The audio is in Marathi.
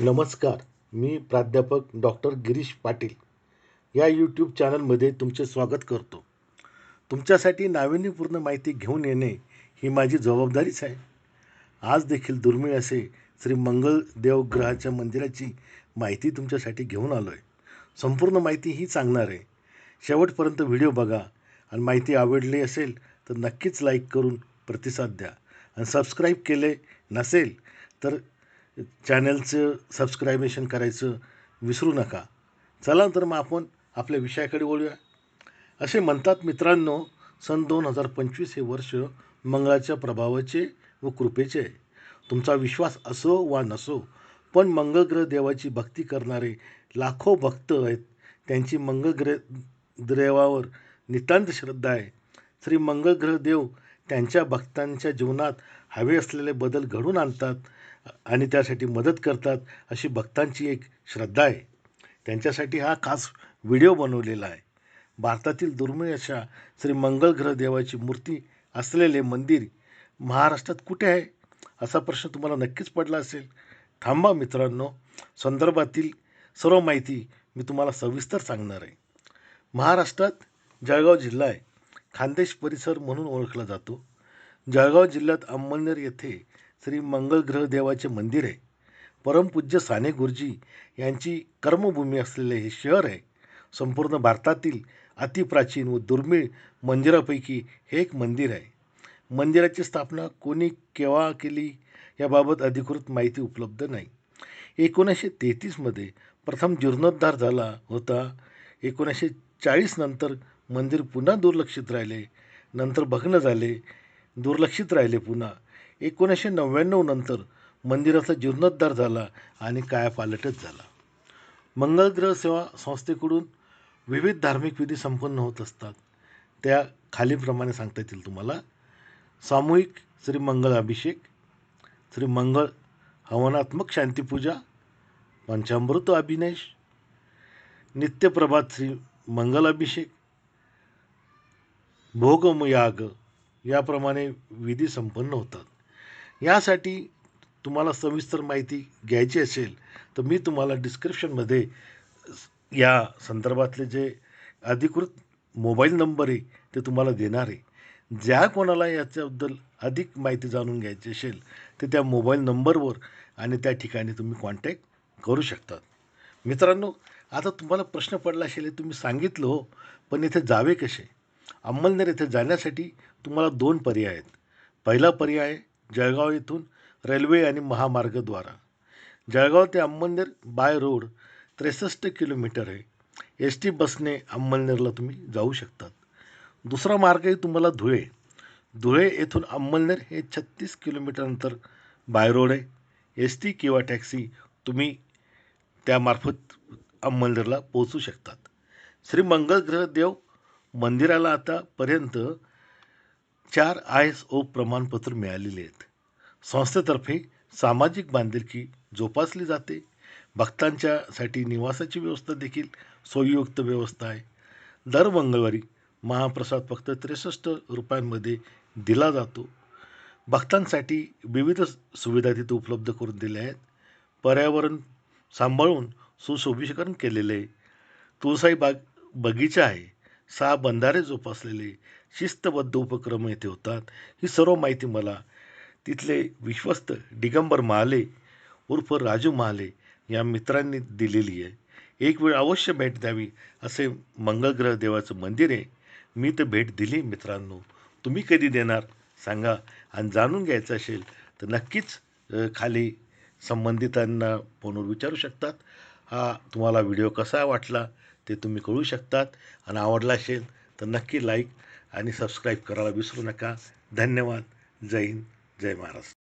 नमस्कार मी प्राध्यापक डॉक्टर गिरीश पाटील. या यूट्यूब चॅनलमध्ये तुमचे स्वागत करतो. तुमच्यासाठी नाविन्यपूर्ण माहिती घेऊन येणे ही माझी जबाबदारीच आहे. आज देखील दुर्मिळ असे श्री मंगल देवग्रहाच्या मंदिराची माहिती तुमच्यासाठी घेऊन आलो आहे संपूर्ण माहिती ही सांगणार आहे. शेवटपर्यंत व्हिडिओ बघा आणि माहिती आवडली असेल तर नक्कीच लाईक करून प्रतिसाद द्या. आणि सबस्क्राईब केले नसेल तर चॅनलचं सबस्क्रायबेशन करायचं विसरू नका. चला तर मग आपण आपल्या विषयाकडे वळूया. असे म्हणतात मित्रांनो सन दोन हजार पंचवीस हे वर्ष मंगळाच्या प्रभावाचे व कृपेचे आहे. तुमचा विश्वास असो वा नसो पण मंगळ ग्रह देवाची भक्ती करणारे लाखो भक्त आहेत. त्यांची मंगळ ग्रह देवावर नितांत श्रद्धा आहे. श्री मंगळग्रह देव त्यांच्या भक्तांच्या जीवनात हवे असलेले बदल घडून आणतात आणि त्यासाठी मदत करतात अशी भक्तांची एक श्रद्धा आहे. त्यांच्यासाठी हा खास व्हिडिओ बनवलेला आहे. भारतातील दुर्मिळ अशा श्री मंगळग्रह देवाची मूर्ती असलेले मंदिर महाराष्ट्रात कुठे आहे? असा प्रश्न तुम्हाला नक्कीच पडला असेल. थांबा मित्रांनो संदर्भातील सर्व माहिती मी तुम्हाला सविस्तर सांगणार आहे. महाराष्ट्रात जळगाव जिल्हा आहे. खानदेश परिसर म्हणून ओळखला जातो. जळगाव जिल्ह्यात अंमळनेर येथे श्री मंगळग्रह देवाचे मंदिर आहे. परमपूज्य साने गुरुजी यांची कर्मभूमी असलेले हे शहर आहे. संपूर्ण भारतातील अतिप्राचीन व दुर्मिळ मंदिरापैकी हे एक मंदिर आहे. मंदिराची स्थापना कोणी केव्हा केली याबाबत अधिकृत माहिती उपलब्ध नाही. एकोणीसशे तेहतीसमध्ये प्रथम जीर्णोद्धार झाला होता. एकोणीसशे चाळीस नंतर मंदिर पुन्हा दुर्लक्षित राहिले. नंतर भग्न झाले. दुर्लक्षित राहिले पुन्हा. एकोणीसशे नव्याण्णव नंतर मंदिराचा जीर्णोद्धार झाला आणि कायापालटच झाला. मंगळ ग्रह सेवा संस्थेकडून विविध धार्मिक विधी संपन्न होत असतात. त्या खालीलप्रमाणे सांगता येतील तुम्हाला. सामूहिक श्री मंगळ अभिषेक श्री मंगळ हवनात्मक शांतीपूजा पंचामृत अभिनेश नित्यप्रभात श्री मंगल अभिषेक भोगमयाग याप्रमाणे विधी संपन्न होतात. यासाठी तुम्हाला सविस्तर माहिती घ्यायची असेल तर मी तुम्हाला डिस्क्रिप्शनमध्ये या संदर्भातले जे अधिकृत मोबाईल नंबर आहे ते तुम्हाला देणार आहे. ज्या कोणाला याच्याबद्दल अधिक माहिती जाणून घ्यायची असेल तर त्या मोबाईल नंबरवर आणि त्या ठिकाणी तुम्ही कॉन्टॅक्ट करू शकतात. मित्रांनो आता तुम्हाला प्रश्न पडला असेल तुम्ही सांगितलं हो पण इथे जावे कसे? अंमलनेर येथे जाण्यासाठी तुम्हाला दोन पर्याय आहेत. पहिला पर्याय जळगाव येथून रेल्वे आणि महामार्गद्वारा. जळगाव ते अंमलनेर बाय रोड त्रेसष्ट किलोमीटर आहे. एस टी बसने अंमलनेरला तुम्ही जाऊ शकतात. दुसरा मार्ग आहे तुम्हाला धुळे. धुळे येथून अंमलनेर हे छत्तीस किलोमीटर अंतर बाय रोड आहे. एस टी किंवा टॅक्सी तुम्ही त्यामार्फत अंमलनेरला पोहोचू शकतात. श्री मंगलग्रह देव मंदिराला आतापर्यंत चार आय एस ओ प्रमाणपत्र मिळालेले आहेत. संस्थेतर्फे सामाजिक बांधिलकी जोपासली जाते. भक्तांच्यासाठी निवासाची व्यवस्था देखील सोयीयुक्त व्यवस्था आहे. दर मंगळवारी महाप्रसाद फक्त त्रेसष्ट रुपयांमध्ये दिला जातो. भक्तांसाठी विविध सुविधा तिथे उपलब्ध करून दिल्या आहेत. पर्यावरण सांभाळून सुशोभीकरण केलेले आहे. तुळसाई बाग बगीचा आहे. सहा बंधारे जोपासलेले शिस्तबद्ध उपक्रम येथे होतात. ही सर्व माहिती मला तिथले विश्वस्त दिगंबर महाले उर्फ राजू महाले या मित्रांनी दिलेली आहे. एक वेळ अवश्य भेट द्यावी असे मंगळग्रह देवाचं मंदिर आहे. मी तर भेट दिली मित्रांनो. तुम्ही कधी देणार सांगा आणि जाणून घ्यायचं असेल तर नक्कीच खाली संबंधितांना फोनवर विचारू शकतात. हा तुम्हाला व्हिडिओ कसा वाटला ते तुम्ही कळू शकतात. आणि आवडला असेल तर नक्की लाईक आणि सबस्क्राईब करायला विसरू नका. धन्यवाद. जय हिंद. जय महाराष्ट्र.